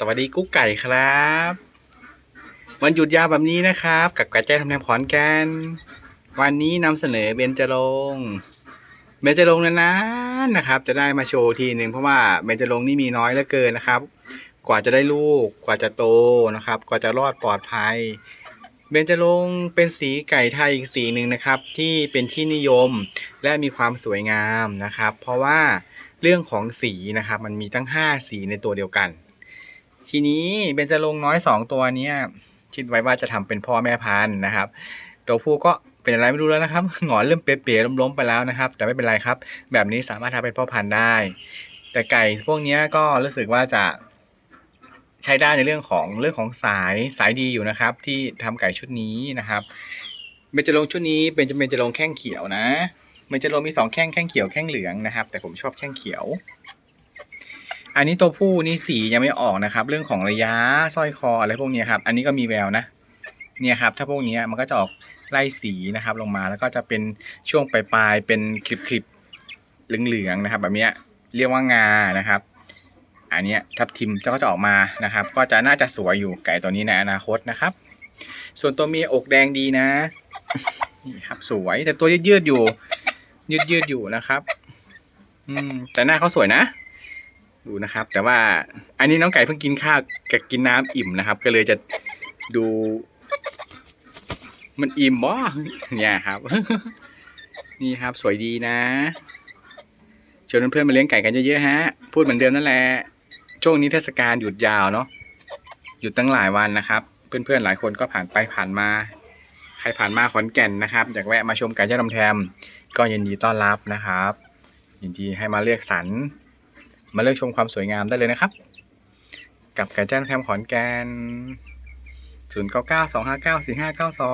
สวัสดีกุ๊กไก่ครับวันหยุดยาวแบบนี้นะครับ กับไก่แจ้ทำแนมขอนแก่นวันนี้นำเสนอเบญจรงเบญจรงนั้นๆนะครับ จะได้มาโชว์ทีหนึ่งเพราะว่าเบญจรงนี่มีน้อยเหลือเกินนะครับ กว่าจะได้ลูกกว่าจะโตนะครับ กว่าจะรอดปลอดภัย เบญจรงเป็นสีไก่ไทยอีกสีหนึ่งนะครับ ที่เป็นที่นิยมและมีความสวยงามนะครับ เพราะว่าเรื่องของสีนะครับ มันมีตั้ง 5 สีในตัวเดียวกัน ทีนี้เบญจรงน้อยสองตัวเนี้ยคิดไว้ว่าจะทำเป็นพ่อแม่พันธุ์นะครับ ตัวผู้ก็เป็นอะไรไม่รู้แล้วนะครับหงอนเริ่มเป๋ๆล้มๆไปแล้วนะครับ แต่ไม่เป็นไรครับ แบบนี้สามารถทำเป็นพ่อพันธุ์ได้ แต่ไก่พวกนี้ก็รู้สึกว่าจะใช้ได้ในเรื่องของเรื่องของสายสายดีอยู่นะครับ ที่ทำไก่ชุดนี้นะครับเบญจรงชุดนี้เป็นเบญจรงแข้งเขียวนะเบญจรงมีสองแข้งแข้งเขียวแข้งเหลืองนะครับ แต่ผมชอบแข้งเขียว อันนี้ตัวผู้นี่สียังไม่ออกนะครับ เรื่องของระยะสร้อยคออะไรพวกนี้ครับ อันนี้ก็มีแววนะ เนี่ยครับ ถ้าพวกนี้มันก็จะออกไล่สีนะครับ ลงมาแล้วก็จะเป็นช่วงปลายๆเป็นคลิปๆเหลืองๆนะครับ แบบนี้เรียกว่างานะครับ อันนี้ทับทิมก็จะออกมานะครับ ก็จะน่าจะสวยอยู่ไก่ตัวนี้ในอนาคตนะครับ ส่วนตัวเมียอกแดงดีนะนี่ครับสวยแต่ตัวยืดๆอยู่ ยืดๆอยู่นะครับ อืมแต่หน้าเขาสวยนะ ดูนะครับ แต่ว่าอันนี้น้องไก่เพิ่งกินข้าวกับกินน้ำอิ่มนะครับ ก็เลยจะดู มันอิ่มบ่เนี่ยครับ นี่ครับสวยดีนะชวนเพื่อนๆมาเลี้ยงไก่กันเยอะๆฮะ พูดเหมือนเดิมนั่นแหละช่วงนี้เทศกาลหยุดยาวเนาะหยุดตั้งหลายวันนะครับ เพื่อนๆหลายคนก็ผ่านไปผ่านมา ใครผ่านมาขอนแก่นนะครับอยากแวะมาชมไก่ย่าดำแทม ก็ยินดีต้อนรับนะครับ ยินดีให้มาเลือกสรร มาเลือกชมความสวยงามได้เลยนะครับ กับไก่จ้นแคมขอนแก่น0 9 9 2 5 9 4 5 9 2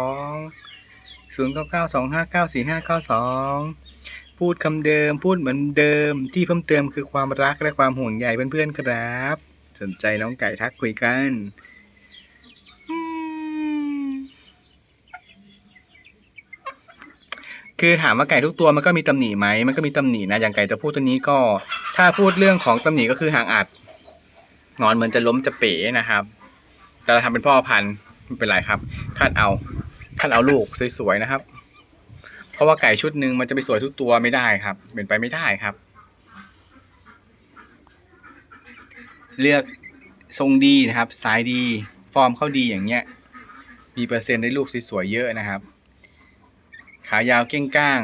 0 9 9 2 5 9 4 5 9 2 พูดคำเดิมพูดเหมือนเดิมที่เพิ่มเติมคือความรักและความห่วงใยเพื่อนๆครับ สนใจน้องไก่ทักคุยกันอืม คือถามว่าไก่ทุกตัวมันก็มีตำหนิไหมมันก็มีตำหนินะอย่างไก่ตัวผู้ตัวนี้ก็ ถ้าพูดเรื่องของตำหนิก็คือหางอัดงอนเหมือนจะล้มจะเป๋นะครับ แต่เราทำเป็นพ่อพันธุ์ไม่เป็นไรครับคัดเอาคัดเอาลูกสวยๆนะครับ เพราะว่าไก่ชุดหนึ่งมันจะไปสวยทุกตัวไม่ได้ครับ เป็นไปไม่ได้ครับ เลือกทรงดีนะครับสายดี ฟอร์มเข้าดีอย่างเงี้ย มีเปอร์เซ็นต์ได้ลูกสวยๆเยอะนะครับ ขายาวเก้งก้าง